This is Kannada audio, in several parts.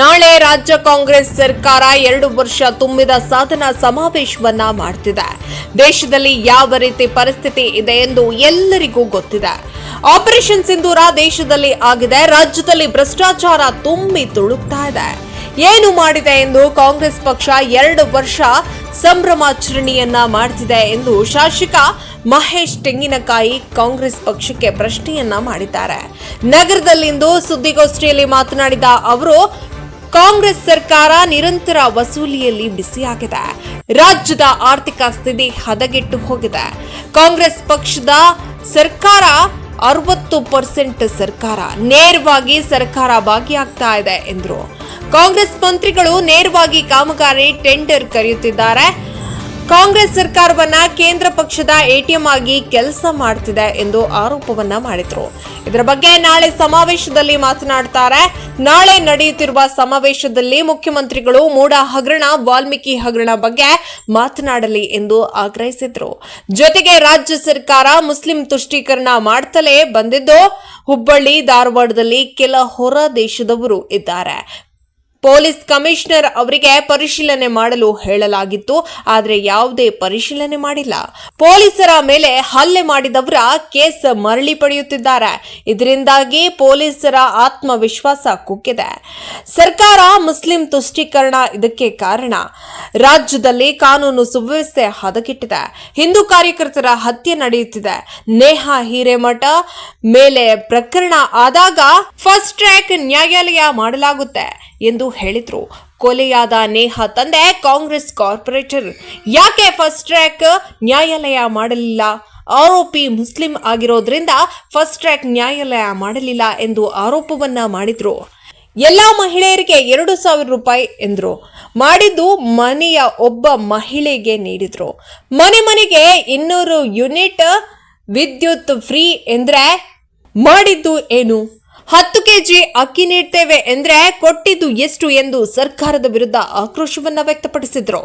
ನಾಳೆ ರಾಜ್ಯ ಕಾಂಗ್ರೆಸ್ ಸರ್ಕಾರ ಎರಡು ವರ್ಷ ತುಂಬಿದ ಸಾಧನಾ ಸಮಾವೇಶವನ್ನ ಮಾಡ್ತಿದೆ. ದೇಶದಲ್ಲಿ ಯಾವ ರೀತಿ ಪರಿಸ್ಥಿತಿ ಇದೆ ಎಂದು ಎಲ್ಲರಿಗೂ ಗೊತ್ತಿದೆ. ಆಪರೇಷನ್ ಸಿಂಧೂರ ದೇಶದಲ್ಲಿ ಆಗಿದೆ. ರಾಜ್ಯದಲ್ಲಿ ಭ್ರಷ್ಟಾಚಾರ ತುಂಬಿ ತುಳುಕ್ತಾ ಇದೆ. ಏನು ಮಾಡಿದೆ ಎಂದು ಕಾಂಗ್ರೆಸ್ ಪಕ್ಷ ಎರಡು ವರ್ಷ ಸಂಭ್ರಮಾಚರಣೆಯನ್ನ ಮಾಡ್ತಿದೆ ಎಂದು ಶಾಸಕ ಮಹೇಶ್ ತೆಂಗಿನಕಾಯಿ ಕಾಂಗ್ರೆಸ್ ಪಕ್ಷಕ್ಕೆ ಪ್ರಶ್ನೆಯನ್ನ ಮಾಡಿದ್ದಾರೆ. ನಗರದಲ್ಲಿಂದು ಸುದ್ದಿಗೋಷ್ಠಿಯಲ್ಲಿ ಮಾತನಾಡಿದ ಅವರು ಕಾಂಗ್ರೆಸ್ ಸರ್ಕಾರ ನಿರಂತರ ವಸೂಲಿಯಲ್ಲಿ ಬಿಸಿಯಾಗಿದೆ. ರಾಜ್ಯದ ಆರ್ಥಿಕ ಸ್ಥಿತಿ ಹದಗೆಟ್ಟು ಹೋಗಿದೆ. ಕಾಂಗ್ರೆಸ್ ಪಕ್ಷದ ಸರ್ಕಾರ ಅರವತ್ತು ಪರ್ಸೆಂಟ್ ಸರ್ಕಾರ ನೇರವಾಗಿ ಸರ್ಕಾರ ಭಾಗಿಯಾಗ್ತಾ ಇದೆ ಎಂದರು. ಕಾಂಗ್ರೆಸ್ ಮಂತ್ರಿಗಳು ನೇರವಾಗಿ ಕಾಮಗಾರಿ ಟೆಂಡರ್ ಕರೆಯುತ್ತಿದ್ದಾರೆ. ಕಾಂಗ್ರೆಸ್ ಸರ್ಕಾರವನ್ನ ಕೇಂದ್ರ ಪಕ್ಷದ ಎಟಿಎಂ ಆಗಿ ಕೆಲಸ ಮಾಡ್ತಿದೆ ಎಂದು ಆರೋಪವನ್ನ ಮಾಡಿದ್ರು. ಇದರ ಬಗ್ಗೆ ನಾಳೆ ಸಮಾವೇಶದಲ್ಲಿ ಮಾತನಾಡ್ತಾರೆ. ನಾಳೆ ನಡೆಯುತ್ತಿರುವ ಸಮಾವೇಶದಲ್ಲಿ ಮುಖ್ಯಮಂತ್ರಿಗಳು ಮೂಡ ಹಗರಣ, ವಾಲ್ಮೀಕಿ ಹಗರಣ ಬಗ್ಗೆ ಮಾತನಾಡಲಿ ಎಂದು ಆಗ್ರಹಿಸಿದ್ರು. ಜೊತೆಗೆ ರಾಜ್ಯ ಸರ್ಕಾರ ಮುಸ್ಲಿಂ ತುಷ್ಟೀಕರಣ ಮಾಡ್ತಲೇ ಬಂದಿದ್ದು, ಹುಬ್ಬಳ್ಳಿ ಧಾರವಾಡದಲ್ಲಿ ಕೆಲ ಹೊರ ದೇಶದವರು ಇದ್ದಾರೆ. ಪೊಲೀಸ್ ಕಮಿಷನರ್ ಅವರಿಗೆ ಪರಿಶೀಲನೆ ಮಾಡಲು ಹೇಳಲಾಗಿತ್ತು, ಆದರೆ ಯಾವುದೇ ಪರಿಶೀಲನೆ ಮಾಡಿಲ್ಲ. ಪೊಲೀಸರ ಮೇಲೆ ಹಲ್ಲೆ ಮಾಡಿದವರ ಕೇಸ್ ಮರಳಿ ಪಡೆಯುತ್ತಿದ್ದಾರೆ. ಇದರಿಂದಾಗಿ ಪೊಲೀಸರ ಆತ್ಮವಿಶ್ವಾಸ ಕುಗ್ಗಿದೆ. ಸರ್ಕಾರ ಮುಸ್ಲಿಂ ತುಷ್ಟೀಕರಣ ಇದಕ್ಕೆ ಕಾರಣ. ರಾಜ್ಯದಲ್ಲಿ ಕಾನೂನು ಸುವ್ಯವಸ್ಥೆ ಹದಗೆಟ್ಟಿದೆ. ಹಿಂದೂ ಕಾರ್ಯಕರ್ತರ ಹತ್ಯೆ ನಡೆಯುತ್ತಿದೆ. ನೇಹಾ ಹಿರೇಮಠ ಮೇಲೆ ಪ್ರಕರಣ ಆದಾಗ ಫಸ್ಟ್ ಟ್ರ್ಯಾಕ್ ನ್ಯಾಯಾಲಯ ಮಾಡಲಾಗುತ್ತೆ. ಎಂದು ಹೇಳಿದ್ರು. ಕೊಲೆಯಾದ ನೇಹಾ ತಂದೆ ಕಾಂಗ್ರೆಸ್ ಕಾರ್ಪೊರೇಟರ್. ಯಾಕೆ ಫಸ್ಟ್ ಟ್ರ್ಯಾಕ್ ನ್ಯಾಯಾಲಯ ಮಾಡಲಿಲ್ಲ? ಆರೋಪಿ ಮುಸ್ಲಿಂ ಆಗಿರೋದ್ರಿಂದ ಫಸ್ಟ್ ಟ್ರ್ಯಾಕ್ ನ್ಯಾಯಾಲಯ ಮಾಡಲಿಲ್ಲ ಎಂದು ಆರೋಪವನ್ನ ಮಾಡಿದ್ರು. ಎಲ್ಲಾ ಮಹಿಳೆಯರಿಗೆ ಎರಡು ಸಾವಿರ ರೂಪಾಯಿ ಎಂದರು. ಮಾಡಿದ್ದು ಮನೆಯ ಒಬ್ಬ ಮಹಿಳೆಗೆ ನೀಡಿದ್ರು. ಮನೆ ಮನೆಗೆ ಇನ್ನೂರು ಯೂನಿಟ್ ವಿದ್ಯುತ್ ಫ್ರೀ ಎಂದ್ರೆ ಮಾಡಿದ್ದು ಏನು? ಹತ್ತು ಕೆಜಿ ಅಕ್ಕಿ ನೀಡ್ತೇವೆ ಎಂದ್ರೆ ಕೊಟ್ಟಿದ್ದು ಎಷ್ಟು ಎಂದು ಸರ್ಕಾರದ ವಿರುದ್ಧ ಆಕ್ರೋಶವನ್ನ ವ್ಯಕ್ತಪಡಿಸಿದ್ರು.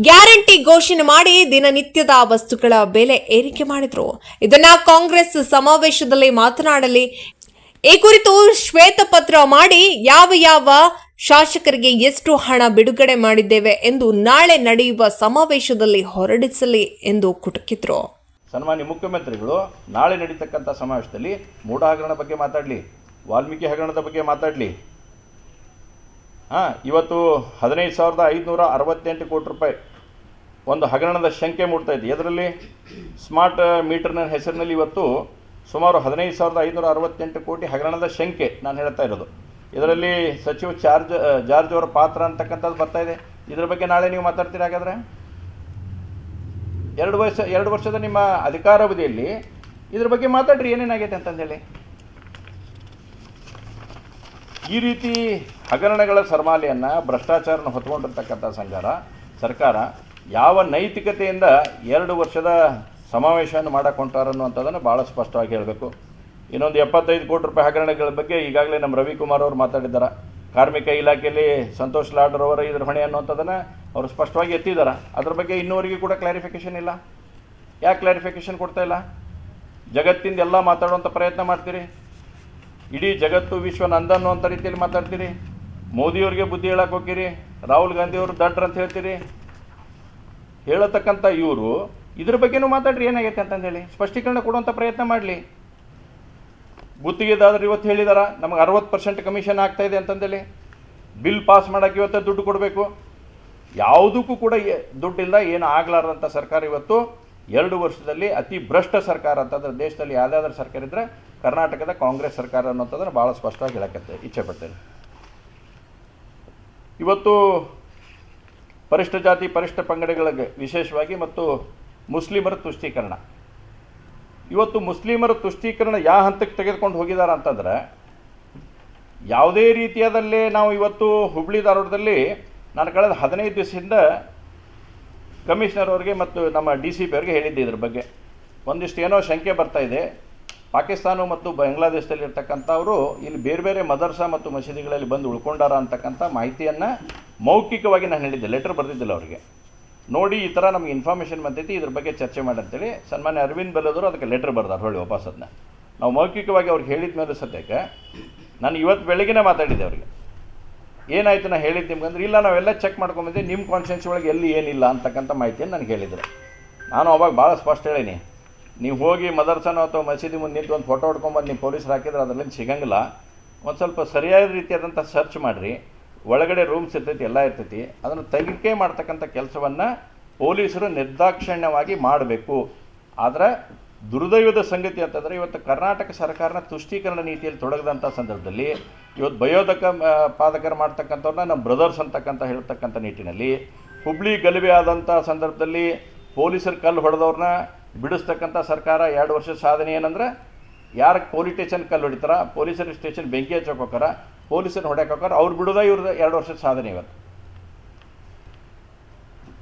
ಗ್ಯಾರಂಟಿ ಘೋಷಣೆ ಮಾಡಿ ದಿನನಿತ್ಯದ ವಸ್ತುಗಳ ಬೆಲೆ ಏರಿಕೆ ಮಾಡಿದ್ರು. ಇದನ್ನ ಕಾಂಗ್ರೆಸ್ ಸಮಾವೇಶದಲ್ಲಿ ಮಾತನಾಡಲಿ. ಈ ಕುರಿತು ಶ್ವೇತಪತ್ರ ಮಾಡಿ ಯಾವ ಯಾವ ಶಾಸಕರಿಗೆ ಎಷ್ಟು ಹಣ ಬಿಡುಗಡೆ ಮಾಡಿದ್ದೇವೆ ಎಂದು ನಾಳೆ ನಡೆಯುವ ಸಮಾವೇಶದಲ್ಲಿ ಹೊರಡಿಸಲಿ ಎಂದು ಕುಟುಕಿದ್ರು. ಸನ್ಮಾನ್ಯ ಮುಖ್ಯಮಂತ್ರಿಗಳು, ನಾಳೆ ನಡೀತಕ್ಕಂಥ ಸಮಾವೇಶದಲ್ಲಿ ಮೂಢ ಹಗರಣ ಬಗ್ಗೆ ಮಾತಾಡಲಿ. ವಾಲ್ಮೀಕಿ ಹಗರಣದ ಬಗ್ಗೆ ಮಾತಾಡಲಿ. ಹಾಂ, ಇವತ್ತು ಹದಿನೈದು ಸಾವಿರದ ಐದುನೂರ ಅರವತ್ತೆಂಟು ಕೋಟಿ ರೂಪಾಯಿ ಒಂದು ಹಗರಣದ ಶಂಕೆ ಇದೆ. ಇದರಲ್ಲಿ ಸ್ಮಾರ್ಟ್ ಮೀಟರ್ನ ಹೆಸರಿನಲ್ಲಿ ಇವತ್ತು ಸುಮಾರು ಹದಿನೈದು ಸಾವಿರದ ಐದುನೂರ ಅರವತ್ತೆಂಟು ಕೋಟಿ ಹಗರಣದ ಶಂಕೆ ನಾನು ಹೇಳ್ತಾ ಇರೋದು. ಇದರಲ್ಲಿ ಸಚಿವ ಚಾರ್ಜ್, ಜಾರ್ಜ್ ಅವರ ಪಾತ್ರ ಅಂತಕ್ಕಂಥದ್ದು ಬರ್ತಾ ಇದೆ. ಇದ್ರ ಬಗ್ಗೆ ನಾಳೆ ನೀವು ಮಾತಾಡ್ತೀರಾ ಹಾಗಾದ್ರೆ? ಎರಡು ವರ್ಷ, ಎರಡು ವರ್ಷದ ನಿಮ್ಮ ಅಧಿಕಾರಾವಧಿಯಲ್ಲಿ ಇದ್ರ ಬಗ್ಗೆ ಮಾತಾಡ್ರಿ, ಏನೇನಾಗೈತೆ ಅಂತಂದೇಳಿ. ಈ ರೀತಿ ಹಗರಣಗಳ ಸರ್ಮಾಲೆಯನ್ನು ಭ್ರಷ್ಟಾಚಾರನ ಹೊತ್ಕೊಂಡಿರ್ತಕ್ಕಂಥ ಸಂಘಾರ, ಸರ್ಕಾರ ಯಾವ ನೈತಿಕತೆಯಿಂದ ಎರಡು ವರ್ಷದ ಸಮಾವೇಶವನ್ನು ಮಾಡಕ್ಕೆ ಹೊಂಟಾರನ್ನುವಂಥದ್ದನ್ನು ಭಾಳ ಸ್ಪಷ್ಟವಾಗಿ ಹೇಳಬೇಕು. ಇನ್ನೊಂದು ಎಪ್ಪತ್ತೈದು ಕೋಟಿ ರೂಪಾಯಿ ಹಗರಣಗಳ ಬಗ್ಗೆ ಈಗಾಗಲೇ ನಮ್ಮ ರವಿಕುಮಾರ್ ಅವರು ಮಾತಾಡಿದ್ದಾರೆ. ಕಾರ್ಮಿಕ ಇಲಾಖೆಯಲ್ಲಿ ಸಂತೋಷ್ ಲಾಡ್ರ್ ಅವರ ಇದ್ರ ಹೊಣೆ ಅನ್ನುವಂಥದ್ದನ್ನು ಅವರು ಸ್ಪಷ್ಟವಾಗಿ ಎತ್ತಿದ್ದಾರೆ ಅದ್ರ ಬಗ್ಗೆ ಇನ್ನೂವರೆಗೂ ಕೂಡ ಕ್ಲಾರಿಫಿಕೇಷನ್ ಇಲ್ಲ. ಯಾಕೆ ಕ್ಲಾರಿಫಿಕೇಷನ್ ಕೊಡ್ತಾ ಇಲ್ಲ? ಜಗತ್ತಿಂದ ಎಲ್ಲ ಮಾತಾಡುವಂಥ ಪ್ರಯತ್ನ ಮಾಡ್ತೀರಿ? ಇಡೀ ಜಗತ್ತು ವಿಶ್ವ ನಂದನ್ನು ಅಂತ ರೀತಿಯಲ್ಲಿ ಮಾತಾಡ್ತೀರಿ. ಮೋದಿಯವ್ರಿಗೆ ಬುದ್ಧಿ ಹೇಳಕ್ಕೆ ಹೋಗಿರಿ ರಾಹುಲ್ ಗಾಂಧಿಯವರು ದಡ್ರ ಅಂತ ಹೇಳ್ತೀರಿ. ಹೇಳತಕ್ಕಂಥ ಇವರು ಇದ್ರ ಬಗ್ಗೆನೂ ಮಾತಾಡ್ರಿ ಏನಾಗೈತೆ ಅಂತಂದೇಳಿ ಸ್ಪಷ್ಟೀಕರಣ ಕೊಡುವಂಥ ಪ್ರಯತ್ನ ಮಾಡಲಿ. ಗುತ್ತಿಗೆದಾರರು ಇವತ್ತು ಹೇಳಿದಾರ, ನಮಗೆ ಅರವತ್ತು ಪರ್ಸೆಂಟ್ ಕಮಿಷನ್ ಆಗ್ತಾ ಇದೆ ಅಂತಂದೇಳಿ ಬಿಲ್ ಪಾಸ್ ಮಾಡೋಕ್ಕೆ ಇವತ್ತು ದುಡ್ಡು ಕೊಡಬೇಕು. ಯಾವುದಕ್ಕೂ ಕೂಡ ದುಡ್ಡಿಲ್ಲ, ಏನು ಆಗ್ಲಾರ್ದಂಥ ಸರ್ಕಾರ ಇವತ್ತು ಎರಡು ವರ್ಷದಲ್ಲಿ ಅತಿ ಭ್ರಷ್ಟ ಸರ್ಕಾರ ಅಂತಂದ್ರೆ ದೇಶದಲ್ಲಿ ಯಾವುದಾದ್ರೂ ಸರ್ಕಾರ ಇದ್ದರೆ ಕರ್ನಾಟಕದ ಕಾಂಗ್ರೆಸ್ ಸರ್ಕಾರ ಅನ್ನೋಂಥದ್ದನ್ನು ಭಾಳ ಸ್ಪಷ್ಟವಾಗಿ ಹೇಳಕ್ಕೆ ಇಚ್ಛೆ ಪಡ್ತೇನೆ. ಇವತ್ತು ಪರಿಷ್ಠ ಜಾತಿ, ಪರಿಷ್ಠ ಪಂಗಡಗಳಿಗೆ ವಿಶೇಷವಾಗಿ ಮತ್ತು ಮುಸ್ಲಿಮರ ತುಷ್ಟೀಕರಣ. ಇವತ್ತು ಮುಸ್ಲಿಮರ ತುಷ್ಟೀಕರಣ ಯಾವ ಹಂತಕ್ಕೆ ತೆಗೆದುಕೊಂಡು ಹೋಗಿದ್ದಾರೆ ಅಂತಂದ್ರೆ, ಯಾವುದೇ ರೀತಿಯಾದಲ್ಲಿ ನಾವು ಇವತ್ತು ಹುಬ್ಳಿ ಧಾರವಾಡದಲ್ಲಿ ನಾನು ಕಳೆದ ಹದಿನೈದು ದಿವಸದಿಂದ ಕಮಿಷನರ್ ಅವರಿಗೆ ಮತ್ತು ನಮ್ಮ ಡಿ ಸಿ ಪಿ ಅವರಿಗೆ ಹೇಳಿದ್ದೆ ಇದ್ರ ಬಗ್ಗೆ. ಒಂದಿಷ್ಟು ಏನೋ ಶಂಕೆ ಬರ್ತಾ ಇದೆ. ಪಾಕಿಸ್ತಾನ ಮತ್ತು ಬಾಂಗ್ಲಾದೇಶದಲ್ಲಿ ಇರ್ತಕ್ಕಂಥವರು ಇಲ್ಲಿ ಬೇರೆ ಬೇರೆ ಮದರ್ಸಾ ಮತ್ತು ಮಸೀದಿಗಳಲ್ಲಿ ಬಂದು ಉಳ್ಕೊಂಡಾರ ಅಂತಕ್ಕಂಥ ಮಾಹಿತಿಯನ್ನು ಮೌಖಿಕವಾಗಿ ನಾನು ಹೇಳಿದ್ದೆ, ಲೆಟರ್ ಬರೆದಿದ್ದಿಲ್ಲ ಅವರಿಗೆ. ನೋಡಿ ಈ ಥರ ನಮಗೆ ಇನ್ಫಾರ್ಮೇಷನ್ ಬಂದೈತಿ, ಇದ್ರ ಬಗ್ಗೆ ಚರ್ಚೆ ಮಾಡಿ ಅಂತೇಳಿ ಸನ್ಮಾನ್ಯ ಅರವಿಂದ್ ಬೆಲ್ಲದವರು ಅದಕ್ಕೆ ಲೆಟ್ರ್ ಬರ್ದಾರೆ, ಹೊಳ್ಳಿ ವಾಪಸ್ ಅದನ್ನ ನಾವು ಮೌಖಿಕವಾಗಿ ಅವ್ರಿಗೆ ಹೇಳಿದ ಮೇಲೆ ಸದ್ಯಕ್ಕೆ ನಾನು ಇವತ್ತು ಬೆಳಗ್ಗೆನೇ ಮಾತಾಡಿದ್ದೆ ಅವರಿಗೆ. ಏನಾಯ್ತು ನಾನು ಹೇಳಿದ್ದು ನಿಮ್ಗೆ ಅಂದ್ರೆ, ಇಲ್ಲ, ನಾವೆಲ್ಲ ಚೆಕ್ ಮಾಡ್ಕೊಂಬಂದ್ರೆ ನಿಮ್ಮ ಕಾನ್ಫಿಡೆನ್ಸ್ ಒಳಗೆ ಎಲ್ಲಿ ಏನಿಲ್ಲ ಅಂತಕ್ಕಂಥ ಮಾಹಿತಿಯನ್ನು ನನಗೆ ಹೇಳಿದ್ರು. ನಾನು ಅವಾಗ ಭಾಳ ಸ್ಪಷ್ಟ ಹೇಳೀನಿ. ನೀವು ಹೋಗಿ ಮದರ್ಸನ ಅಥವಾ ಮಸೀದಿ ಮುಂದೆ ನಿಂತು ಒಂದು ಫೋಟೋ ಹೊಡ್ಕೊಂಬಂದು ನೀವು ಪೊಲೀಸರು ಹಾಕಿದ್ರೆ ಅದರಲ್ಲಿ ಸಿಗಂಗಿಲ್ಲ. ಒಂದು ಸ್ವಲ್ಪ ಸರಿಯಾದ ರೀತಿಯಾದಂಥ ಸರ್ಚ್ ಮಾಡಿರಿ. ಒಳಗಡೆ ರೂಮ್ಸ್ ಇರ್ತೈತಿ ಎಲ್ಲ ಇರ್ತೈತಿ. ಅದನ್ನು ತನಿಖೆ ಮಾಡ್ತಕ್ಕಂಥ ಕೆಲಸವನ್ನು ಪೊಲೀಸರು ನಿರ್ದಾಕ್ಷಿಣ್ಯವಾಗಿ ಮಾಡಬೇಕು. ಆದರೆ ದುರ್ದೈವದ ಸಂಗತಿ ಅಂತಂದರೆ ಇವತ್ತು ಕರ್ನಾಟಕ ಸರ್ಕಾರನ ತುಷ್ಟೀಕರಣ ನೀತಿಯಲ್ಲಿ ತೊಡಗದಂಥ ಸಂದರ್ಭದಲ್ಲಿ ಇವತ್ತು ಆ, ಪಾದಕರು ಮಾಡ್ತಕ್ಕಂಥವ್ರನ್ನ ನಮ್ಮ ಬ್ರದರ್ಸ್ ಅಂತಕ್ಕಂಥ ಹೇಳ್ತಕ್ಕಂಥ ನಿಟ್ಟಿನಲ್ಲಿ ಹುಬ್ಳಿ ಗಲಭೆ ಆದಂಥ ಸಂದರ್ಭದಲ್ಲಿ ಪೊಲೀಸರು ಕಲ್ಲು ಹೊಡೆದವ್ರನ್ನ ಬಿಡಿಸ್ತಕ್ಕಂಥ ಸರ್ಕಾರ ಎರಡು ವರ್ಷದ ಸಾಧನೆ ಏನಂದ್ರೆ, ಯಾರು ಪೊಲೀಸ್ ಸ್ಟೇಷನ್ ಕಲ್ಲು ಹೊಡಿತಾರ ಪೊಲೀಸರ ಸ್ಟೇಷನ್ ಬೆಂಕಿ ಹಚ್ಚೋಕೆ ಹೋಗಾರ ಪೊಲೀಸರು ಹೊಡ್ಯಾಕೆ ಹೋಗಾರ ಅವ್ರು ಬಿಡೋದ ಇವ್ರದ್ದು ಎರಡು ವರ್ಷದ ಸಾಧನೆ ಇವತ್ತು.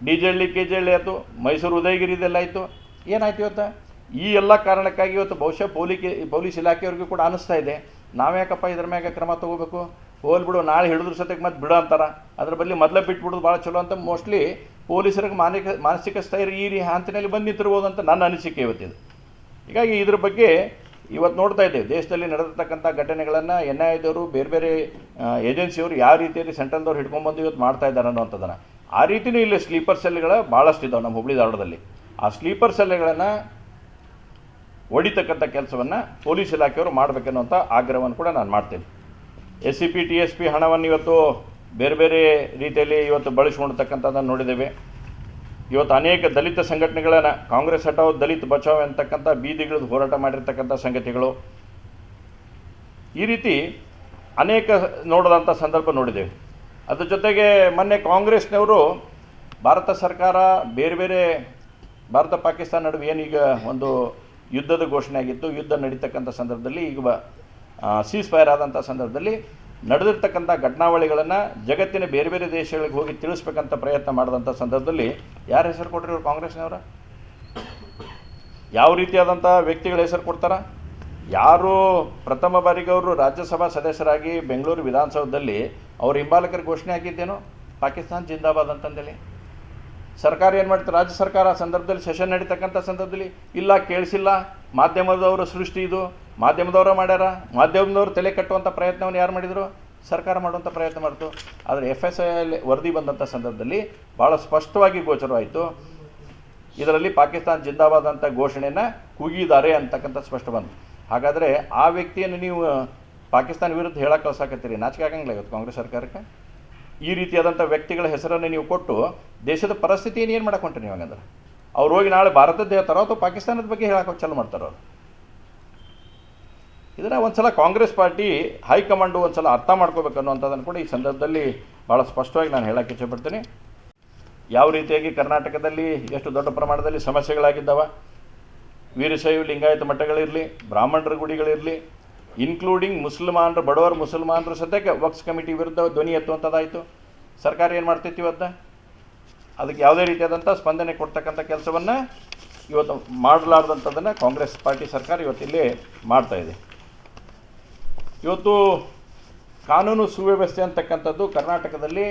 D J Halli, K J Halli ಆಯಿತು, ಮೈಸೂರು ಉದಯಗಿರಿ ಇದೆಲ್ಲ ಆಯಿತು. ಏನಾಯ್ತು ಇವತ್ತು? ಈ ಎಲ್ಲ ಕಾರಣಕ್ಕಾಗಿ ಇವತ್ತು ಬಹುಶಃ ಪೊಲೀಕೆ, ಪೊಲೀಸ್ ಇಲಾಖೆಯವ್ರಿಗೂ ಕೂಡ ಅನಿಸ್ತಾ ಇದೆ. ನಾವ್ಯಾಕಪ್ಪ ಇದ್ರ ಮ್ಯಾಗ ಕ್ರಮ ತೊಗೋಬೇಕು? ಹೋಲ್ ಬಿಡು, ನಾಳೆ ಹಿಡಿದ್ರ ಸತ್ಯಕ್ಕೆ ಮತ್ತೆ ಬಿಡು ಅಂತಾರ. ಅದ್ರ ಬದಲು ಮೊದಲೇ ಬಿಟ್ಬಿಡೋದು ಭಾಳ ಚಲೋ ಅಂತ ಮೋಸ್ಟ್ಲಿ ಪೊಲೀಸರಿಗೆ ಮಾನಸಿಕ ಮಾನಸಿಕ ಸ್ಥೈರ್ಯ ಈ ರೀ ಹಂತಿನಲ್ಲಿ ಬಂದು ನಿಂತಿರ್ಬೋದು ಅಂತ ನನ್ನ ಅನಿಸಿಕೆ ಇವತ್ತಿದು. ಹೀಗಾಗಿ ಇದ್ರ ಬಗ್ಗೆ ಇವತ್ತು ನೋಡ್ತಾ ಇದ್ದೇವೆ. ದೇಶದಲ್ಲಿ ನಡೆದಿರ್ತಕ್ಕಂಥ ಘಟನೆಗಳನ್ನು ಎನ್ ಐ ಎದವರು ಬೇರೆ ಬೇರೆ ಏಜೆನ್ಸಿಯವರು ಯಾವ ರೀತಿಯಲ್ಲಿ ಸೆಂಟ್ರಲ್ದವ್ರು ಹಿಡ್ಕೊಂಬಂದು ಇವತ್ತು ಮಾಡ್ತಾ ಇದ್ದಾರೆ ಅನ್ನೋಂಥದ್ದನ್ನು ಆ ರೀತಿಯೂ ಇಲ್ಲಿ ಸ್ಲೀಪರ್ ಸೆಲ್ಗಳ ಭಾಳಷ್ಟು ಇದ್ದಾವೆ ನಮ್ಮ ಹುಬ್ಳಿ ಧಾರವಾಡದಲ್ಲಿ. ಆ ಸ್ಲೀಪರ್ ಸೆಲ್ಗಳನ್ನು ಹೊಡಿತಕ್ಕಂಥ ಕೆಲಸವನ್ನು ಪೊಲೀಸ್ ಇಲಾಖೆಯವರು ಮಾಡಬೇಕನ್ನುವಂಥ ಆಗ್ರಹವನ್ನು ಕೂಡ ನಾನು ಮಾಡ್ತೇನೆ. S C P, T S P ಹಣವನ್ನು ಇವತ್ತು ಬೇರೆ ಬೇರೆ ರೀತಿಯಲ್ಲಿ ಇವತ್ತು ಬಳಸ್ಕೊಂಡಿರ್ತಕ್ಕಂಥದ್ದನ್ನು ನೋಡಿದ್ದೇವೆ. ಇವತ್ತು ಅನೇಕ ದಲಿತ ಸಂಘಟನೆಗಳನ್ನು, ಕಾಂಗ್ರೆಸ್ ಹಟಾವ್ ದಲಿತ ಬಚಾವ್ ಅಂತಕ್ಕಂಥ ಬೀದಿಗಿಳಿದು ಹೋರಾಟ ಮಾಡಿರ್ತಕ್ಕಂಥ ಸಂಗತಿಗಳು. ಈ ರೀತಿ ಅನೇಕ ನೋಡಿದಂಥ ಸಂದರ್ಭ ನೋಡಿದ್ದೇವೆ. ಅದ್ರ ಜೊತೆಗೆ ಮೊನ್ನೆ ಕಾಂಗ್ರೆಸ್ನವರು ಭಾರತ ಸರ್ಕಾರ ಬೇರೆ ಬೇರೆ ಭಾರತ ಪಾಕಿಸ್ತಾನ ನಡುವೆ ಏನೀಗ ಒಂದು ಯುದ್ಧದ ಘೋಷಣೆ ಆಗಿತ್ತು, ಯುದ್ಧ ನಡೀತಕ್ಕಂಥ ಸಂದರ್ಭದಲ್ಲಿ ಈಗ ಸೀಸ್ ಫೈರ್ ಆದಂಥ ಸಂದರ್ಭದಲ್ಲಿ ನಡೆದಿರ್ತಕ್ಕಂಥ ಘಟನಾವಳಿಗಳನ್ನು ಜಗತ್ತಿನ ಬೇರೆ ಬೇರೆ ದೇಶಗಳಿಗೆ ಹೋಗಿ ತಿಳಿಸ್ಬೇಕಂತ ಪ್ರಯತ್ನ ಮಾಡಿದಂಥ ಸಂದರ್ಭದಲ್ಲಿ ಯಾರ ಹೆಸರು ಕೊಟ್ಟರು ಇವರು ಕಾಂಗ್ರೆಸ್ನವರ? ಯಾವ ರೀತಿಯಾದಂಥ ವ್ಯಕ್ತಿಗಳ ಹೆಸರು ಕೊಡ್ತಾರ? ಯಾರು ಪ್ರಥಮ ಬಾರಿಗೆ ಅವರು ರಾಜ್ಯಸಭಾ ಸದಸ್ಯರಾಗಿ ಬೆಂಗಳೂರು ವಿಧಾನಸೌಧದಲ್ಲಿ ಅವ್ರ ಹಿಂಬಾಲಕರ ಘೋಷಣೆ ಆಗಿದ್ದೇನೋ ಪಾಕಿಸ್ತಾನ್ ಜಿಂದಾಬಾದ್ ಅಂತಂದೇಳಿ. ಸರ್ಕಾರ ಏನು ಮಾಡ್ತಾರೆ ರಾಜ್ಯ ಸರ್ಕಾರ ಆ ಸಂದರ್ಭದಲ್ಲಿ ಸೆಷನ್ ನಡೀತಕ್ಕಂಥ ಸಂದರ್ಭದಲ್ಲಿ ಇಲ್ಲ, ಕೇಳಿಸಿಲ್ಲ. ಮಾಧ್ಯಮದವರ ಸೃಷ್ಟಿ ಇದು. ಮಾಧ್ಯಮದವರ ಮಾಡ್ಯಾರ? ಮಾಧ್ಯಮದವರು ತಲೆ ಕಟ್ಟುವಂಥ ಪ್ರಯತ್ನವನ್ನು ಯಾರು ಮಾಡಿದರು? ಸರ್ಕಾರ ಮಾಡುವಂಥ ಪ್ರಯತ್ನ ಮಾಡ್ತು. ಆದರೆ ಎಫ್ ಎಸ್ ಐ ವರದಿ ಬಂದಂಥ ಸಂದರ್ಭದಲ್ಲಿ ಭಾಳ ಸ್ಪಷ್ಟವಾಗಿ ಗೋಚರವಾಯಿತು. ಇದರಲ್ಲಿ ಪಾಕಿಸ್ತಾನ ಜಿಂದಾಬಾದ್ ಅಂತ ಘೋಷಣೆಯನ್ನು ಕೂಗಿದ್ದಾರೆ ಅಂತಕ್ಕಂಥ ಸ್ಪಷ್ಟ ಬಂತು. ಹಾಗಾದರೆ ಆ ವ್ಯಕ್ತಿಯನ್ನು ನೀವು ಪಾಕಿಸ್ತಾನ ವಿರುದ್ಧ ಹೇಳಕ್ಕೆ ಕಳ್ಸಾಕತ್ತೀರಿ? ನಾಚಿಕೆ ಆಗಂಗಿಲ್ಲ ಇವತ್ತು ಕಾಂಗ್ರೆಸ್ ಸರ್ಕಾರಕ್ಕೆ? ಈ ರೀತಿಯಾದಂಥ ವ್ಯಕ್ತಿಗಳ ಹೆಸರನ್ನು ನೀವು ಕೊಟ್ಟು ದೇಶದ ಪರಿಸ್ಥಿತಿಯನ್ನು ಏನು ಮಾಡಕ್ಕೆ ಹೊಂಟ್ರಿ ನೀವು ಹಂಗಂದ್ರೆ? ಅವ್ರು ಹೋಗಿ ನಾಳೆ ಭಾರತದ ಹೇಳ್ತಾರೋ ಅಥವಾ ಪಾಕಿಸ್ತಾನದ ಬಗ್ಗೆ ಹೇಳಕ್ಕೆ ಚಾಲು ಮಾಡ್ತಾರೋ ಅವ್ರು ಒಂದು ಸಲ ಕಾಂಗ್ರೆಸ್ ಪಾರ್ಟಿ ಹೈಕಮಾಂಡು ಒಂದು ಸಲ ಅರ್ಥ ಮಾಡ್ಕೋಬೇಕು ಅನ್ನೋಂಥದ್ದನ್ನು ಕೂಡ ಈ ಸಂದರ್ಭದಲ್ಲಿ ಭಾಳ ಸ್ಪಷ್ಟವಾಗಿ ನಾನು ಹೇಳಕ್ಕೆ ಇಚ್ಛೆಪಡ್ತೀನಿ. ಯಾವ ರೀತಿಯಾಗಿ ಕರ್ನಾಟಕದಲ್ಲಿ ಎಷ್ಟು ದೊಡ್ಡ ಪ್ರಮಾಣದಲ್ಲಿ ಸಮಸ್ಯೆಗಳಾಗಿದ್ದಾವೆ? ವೀರಶೈವ ಲಿಂಗಾಯತ ಮಠಗಳಿರಲಿ, ಬ್ರಾಹ್ಮಣರ ಗುಡಿಗಳಿರಲಿ ಇನ್ಕ್ಲೂಡಿಂಗ್ ಮುಸಲ್ಮಾನರು, ಬಡವರು ಮುಸಲ್ಮಾನರು ಸದ್ಯಕ್ಕೆ ವಕ್ಸ್ ಕಮಿಟಿ ವಿರುದ್ಧ ಧ್ವನಿ ಎತ್ತುವಂಥದ್ದಾಯಿತು. ಸರ್ಕಾರ ಏನು ಮಾಡ್ತೈತಿ ಇವತ್ತು? ಅದಕ್ಕೆ ಯಾವುದೇ ರೀತಿಯಾದಂಥ ಸ್ಪಂದನೆ ಕೊಡ್ತಕ್ಕಂಥ ಕೆಲಸವನ್ನು ಇವತ್ತು ಮಾಡಲಾರ್ದಂಥದ್ದನ್ನು ಕಾಂಗ್ರೆಸ್ ಪಾರ್ಟಿ ಸರ್ಕಾರ ಇವತ್ತಿಲ್ಲಿ ಮಾಡ್ತಾ ಇದೆ. ಇವತ್ತು ಕಾನೂನು ಸುವ್ಯವಸ್ಥೆ ಅಂತಕ್ಕಂಥದ್ದು ಕರ್ನಾಟಕದಲ್ಲಿ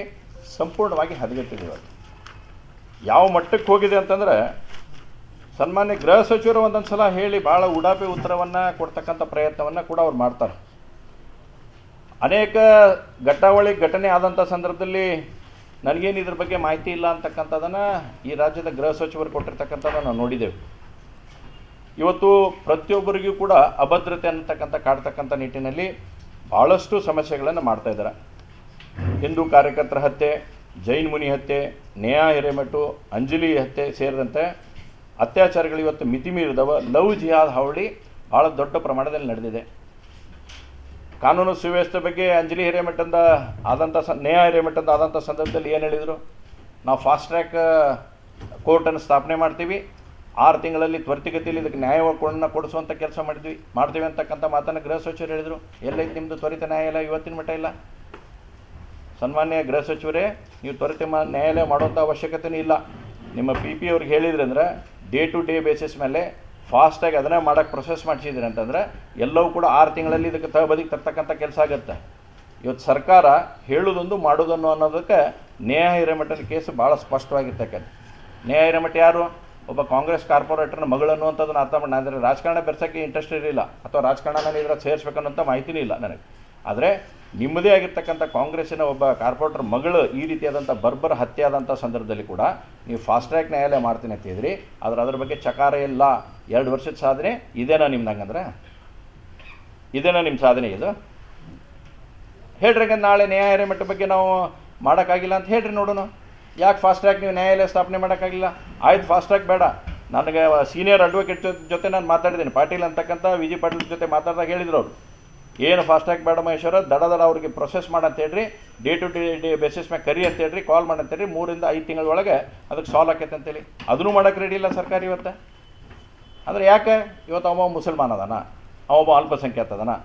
ಸಂಪೂರ್ಣವಾಗಿ ಹದಗೆಟ್ಟಿದೆ ಇವತ್ತು. ಯಾವ ಮಟ್ಟಕ್ಕೆ ಹೋಗಿದೆ ಅಂತಂದರೆ, ಸನ್ಮಾನ್ಯ ಗೃಹ ಸಚಿವರು ಒಂದೊಂದು ಸಲ ಹೇಳಿ ಭಾಳ ಉಡಾಪಿ ಉತ್ತರವನ್ನು ಕೊಡ್ತಕ್ಕಂಥ ಪ್ರಯತ್ನವನ್ನು ಕೂಡ ಅವ್ರು ಮಾಡ್ತಾರೆ. ಅನೇಕ ಘಟ್ಟಾವಳಿ ಘಟನೆ ಆದಂಥ ಸಂದರ್ಭದಲ್ಲಿ ನನಗೇನು ಇದ್ರ ಬಗ್ಗೆ ಮಾಹಿತಿ ಇಲ್ಲ ಅಂತಕ್ಕಂಥದ್ದನ್ನು ಈ ರಾಜ್ಯದ ಗೃಹ ಸಚಿವರು ಕೊಟ್ಟಿರ್ತಕ್ಕಂಥದ್ದನ್ನು ನಾವು ನೋಡಿದ್ದೇವೆ. ಇವತ್ತು ಪ್ರತಿಯೊಬ್ಬರಿಗೂ ಕೂಡ ಅಭದ್ರತೆ ಅನ್ನತಕ್ಕಂಥ, ಕಾಡ್ತಕ್ಕಂಥ ನಿಟ್ಟಿನಲ್ಲಿ ಭಾಳಷ್ಟು ಸಮಸ್ಯೆಗಳನ್ನು ಮಾಡ್ತಾ ಇದ್ದಾರೆ. ಹಿಂದೂ ಕಾರ್ಯಕರ್ತರ ಹತ್ಯೆ, ಜೈನ್ ಮುನಿ ಹತ್ಯೆ ನೇಹಾ ಹಿರೇಮಠು, ಅಂಜಲಿ ಹತ್ಯೆ ಸೇರಿದಂತೆ ಅತ್ಯಾಚಾರಗಳು ಇವತ್ತು ಮಿತಿ ಮೀರಿದವ ಲವ್ ಜಿಹಾದ್ ಹಾವಳಿ ಭಾಳ ದೊಡ್ಡ ಪ್ರಮಾಣದಲ್ಲಿ ನಡೆದಿದೆ. ಕಾನೂನು ಸುವ್ಯವಸ್ಥೆ ಬಗ್ಗೆ ಅಂಜಲಿ ಹಿರೇಮಠಂದ ಆದಂಥ ಸ ನೇಹಾ ಹಿರೇಮಠದ ಆದಂಥ ಸಂದರ್ಭದಲ್ಲಿ ಏನು ಹೇಳಿದರು? ನಾವು ಫಾಸ್ಟ್ ಟ್ರ್ಯಾಕ್ ಕೋರ್ಟನ್ನು ಸ್ಥಾಪನೆ ಮಾಡ್ತೀವಿ. ಆರು ತಿಂಗಳಲ್ಲಿ ತ್ವರಿತಗತಿಯಲ್ಲಿ ಇದಕ್ಕೆ ನ್ಯಾಯವನ್ನು ಕೊಡಿಸುವಂಥ ಕೆಲಸ ಮಾಡಿದ್ವಿ. ಮಾಡ್ತೀವಿ ಅಂತಕ್ಕಂಥ ಮಾತನ್ನು ಗೃಹ ಸಚಿವರು ಹೇಳಿದರು. ಎಲ್ಲೈತೆ ನಿಮ್ಮದು ತ್ವರಿತ ನ್ಯಾಯಾಲಯ ಇವತ್ತಿನ ಮಟ್ಟ ಇಲ್ಲ. ಸನ್ಮಾನ್ಯ ಗೃಹ ಸಚಿವರೇ, ನೀವು ತ್ವರಿತ ನ್ಯಾಯಾಲಯ ಮಾಡುವಂಥ ಅವಶ್ಯಕತೆಯೂ ಇಲ್ಲ. ನಿಮ್ಮ ಪಿ ಪಿ ಅವ್ರಿಗೆ ಹೇಳಿದ್ರಿ ಅಂದ್ರೆ ಡೇ ಟು ಡೇ ಬೇಸಿಸ್ ಮೇಲೆ ಫಾಸ್ಟಾಗಿ ಅದನ್ನೇ ಮಾಡೋಕ್ಕೆ ಪ್ರೊಸೆಸ್ ಮಾಡಿಸಿದ್ರಿ ಅಂತಂದ್ರೆ, ಎಲ್ಲವೂ ಕೂಡ ಆರು ತಿಂಗಳಲ್ಲಿ ಇದಕ್ಕೆ ತಗಬದಿಗೆ ತರ್ತಕ್ಕಂಥ ಕೆಲಸ ಆಗುತ್ತೆ. ಇವತ್ತು ಸರ್ಕಾರ ಹೇಳೋದೊಂದು ಮಾಡೋದನ್ನು ಅನ್ನೋದಕ್ಕೆ ನ್ಯಾಯ ಹಿರೇಮಠದ ಕೇಸ್ ಭಾಳ ಸ್ಪಷ್ಟವಾಗಿರ್ತಕ್ಕಂಥ ನ್ಯಾಯ ಹಿರೇಮಠ ಯಾರು? ಒಬ್ಬ ಕಾಂಗ್ರೆಸ್ ಕಾರ್ಪೊರೇಟರ್ನ ಮಗಳು ಅನ್ನುವಂಥದ್ದನ್ನು ಅರ್ಥ ಮಾಡಿ ಅಂದರೆ ರಾಜಕಾರಣ ಬೆರೆಸೋಕ್ಕೆ ಇಂಟ್ರೆಸ್ಟ್ ಇರಲಿಲ್ಲ, ಅಥವಾ ರಾಜಕಾರಣ ನಾನು ಇದರ ಸೇರಿಸ್ಬೇಕನ್ನೋಂಥ ಮಾಹಿತಿನೂ ಇಲ್ಲ ನನಗೆ. ಆದರೆ ನಿಮ್ಮದೇ ಆಗಿರ್ತಕ್ಕಂಥ ಕಾಂಗ್ರೆಸ್ಸಿನ ಒಬ್ಬ ಕಾರ್ಪೊರೇಟರ್ ಮಗಳು ಈ ರೀತಿಯಾದಂಥ ಬರ್ಬರ್ ಹತ್ಯೆ ಆದಂಥ ಸಂದರ್ಭದಲ್ಲಿ ಕೂಡ ನೀವು ಫಾಸ್ಟ್ ಟ್ರ್ಯಾಕ್ ನ್ಯಾಯಾಲಯ ಮಾಡ್ತೀನಿ ಅಂತ ಇದ್ರಿ ಆದ್ರೆ ಅದ್ರ ಬಗ್ಗೆ ಚಕಾರ ಇಲ್ಲ. ಎರಡು ವರ್ಷದ ಸಾಧನೆ, ಇದೇನಾ ನಿಮ್ದು ಇದೇನಾ ನಿಮ್ಮ ಸಾಧನೆ ಇದು? ಹೇಳ್ರಿ ನಾಳೆ ನ್ಯಾಯಾಲಯ ಮಟ್ಟ ಬಗ್ಗೆ ನಾವು ಮಾಡೋಕ್ಕಾಗಿಲ್ಲ ಅಂತ ಹೇಳ್ರಿ ನೋಡೋಣ. ಯಾಕೆ ಫಾಸ್ಟ್ ಟ್ರ್ಯಾಕ್ ನೀವು ನ್ಯಾಯಾಲಯ ಸ್ಥಾಪನೆ ಮಾಡೋಕ್ಕಾಗಿಲ್ಲ ಆಯ್ತು ಫಾಸ್ಟ್ ಟ್ರ್ಯಾಕ್ ಬೇಡ. ನನಗೆ ಸೀನಿಯರ್ ಅಡ್ವೊಕೇಟ್ ಜೊತೆ ನಾನು ಮಾತಾಡಿದ್ದೀನಿ. ಪಾಟೀಲ್ ಅಂತಕ್ಕಂಥ ವಿ ಜಿ ಪಾಟೀಲ್ ಜೊತೆ ಮಾತಾಡಿದಾಗ ಹೇಳಿದ್ರು ಅವರು. ಏನು ಫಾಸ್ಟ್ ಟ್ರ್ಯಾಕ್ ಬೇಡ ಮಹೇಶ್ವರ ದಡ ದಡ ಅವ್ರಿಗೆ ಪ್ರೊಸೆಸ್ ಮಾಡಂತ ಹೇಳ್ರಿ. Day to day day basis ಮ್ಯಾಗ ಕರಿ ಅಂತ ಹೇಳ್ರಿ ಕಾಲ್ ಮಾಡಂತ ಹೇಳ್ರಿ. ಮೂರಿಂದ ಐದು ತಿಂಗಳ ಒಳಗೆ ಅದಕ್ಕೆ ಸಾಲ್ವ್ ಆಕೈತೆ ಅಂತೇಳಿ ಅದನ್ನು ಮಾಡೋಕ್ಕೆ ರೆಡಿ ಇಲ್ಲ ಸರ್ಕಾರ ಇವತ್ತು. ಅಂದರೆ ಯಾಕೆ? ಇವತ್ತು ಅವ ಮುಸಲ್ಮಾನ ಅದಾನ. ಅವ ಅಲ್ಪಸಂಖ್ಯಾತ ಅದಾನ.